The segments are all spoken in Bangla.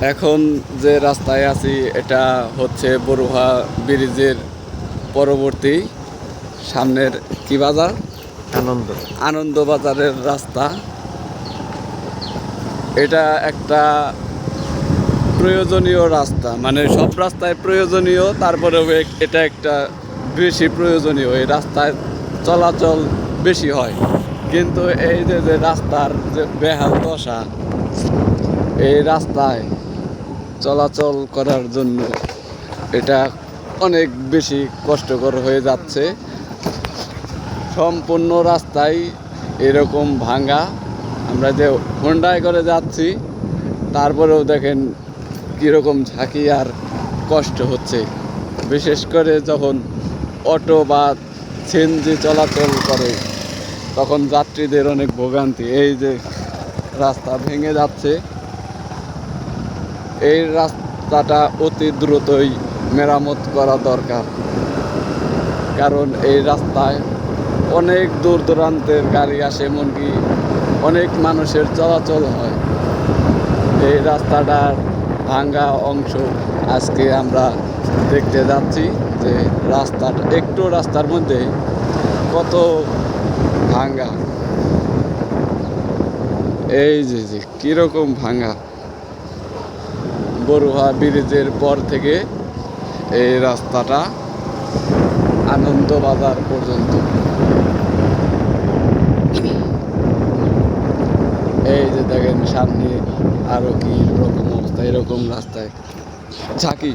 এখন যে রাস্তায় আছি এটা হচ্ছে বড়ুয়া ব্রিজের পরবর্তী সামনের কি বাজার? আনন্দ। আনন্দ বাজারের রাস্তা। এটা একটা প্রয়োজনীয় রাস্তা মানে সব রাস্তায় প্রয়োজনীয় তারপরেও এটা একটা বেশি প্রয়োজনীয়। এই রাস্তায় চলাচল বেশি হয়। কিন্তু এই যে যে রাস্তার যে বেহাল দশা এই রাস্তায় চলাচল করার জন্য এটা অনেক বেশি কষ্টকর হয়ে যাচ্ছে। সম্পূর্ণ রাস্তায় এরকম ভাঙা। আমরা যে হোন্ডায় করে যাচ্ছি, তারপরেও দেখেন কীরকম ঝাঁকি আর কষ্ট হচ্ছে। বিশেষ করে যখন অটো বা সিএনজি চলাচল করে, তখন যাত্রীদের অনেক ভোগান্তি। এই যে রাস্তা ভেঙে যাচ্ছে এই রাস্তাটা অতি দ্রুতই মেরামত করা দরকার। কারণ এই রাস্তায় অনেক দূর দূরান্তের গাড়ি আসে, এমনকি অনেক মানুষের চলাচল হয়। এই রাস্তাটার ভাঙ্গা অংশ আজকে আমরা দেখতে যাচ্ছি যে রাস্তাটা, একটু রাস্তার মধ্যে কত ভাঙ্গা। এই যে যে কীরকম ভাঙ্গা। বড়ুয়া ব্রিজের পর থেকে এই রাস্তাটা আনন্দবাজার পর্যন্ত। এই যে দেখেন সামনে আরও কি রকম অবস্থা, এরকম রাস্তায়। ঝাঁকি।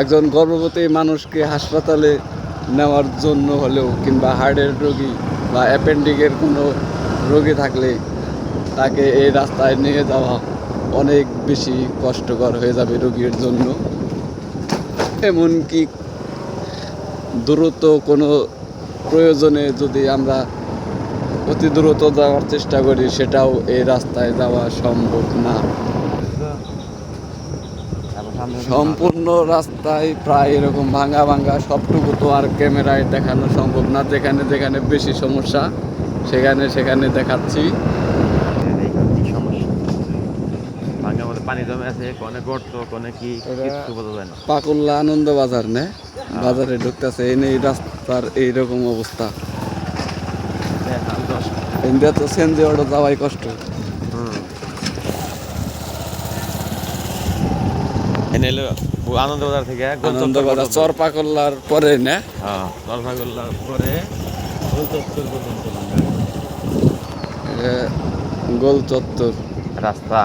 একজন গর্ভবতী মানুষকে হাসপাতালে নেওয়ার জন্য হলেও কিংবা হার্টের রোগী বা অ্যাপেন্ডিকের কোনো রোগী থাকলে তাকে এই রাস্তায় নিয়ে যাওয়া অনেক বেশি কষ্টকর হয়ে যাবে রোগীর জন্য। এমনকি দ্রুত কোনো প্রয়োজনে যদি আমরা অতি দ্রুত যাওয়ার চেষ্টা করি, সেটাও এই রাস্তায় যাওয়া সম্ভব না। সম্পূর্ণ রাস্তায় প্রায় এরকম ভাঙা ভাঙা সবটুকু তো আর ক্যামেরায় দেখানো সম্ভব না। যেখানে যেখানে বেশি সমস্যা, সেখানে সেখানে দেখাচ্ছি কি সমস্যা ভাঙার মধ্যে পানি জমে আছে কোনে গর্ত কোনে কি কিছু বোঝা যায় না। পাকুল্লা আনন্দ বাজার নে? বাজারে ঢুকতেছে এই নেই রাস্তার এইরকম অবস্থা। ইন্ডিয়া তো সেনজে অটো যাওয়াই কষ্ট। হুম। এনে এলো আনন্দ বাজার থেকে আনন্দ বাজার চর পাকুল্লার পরে না? হ্যাঁ জলপাইগুড়ার পরে গোল চত্বর রাস্তা।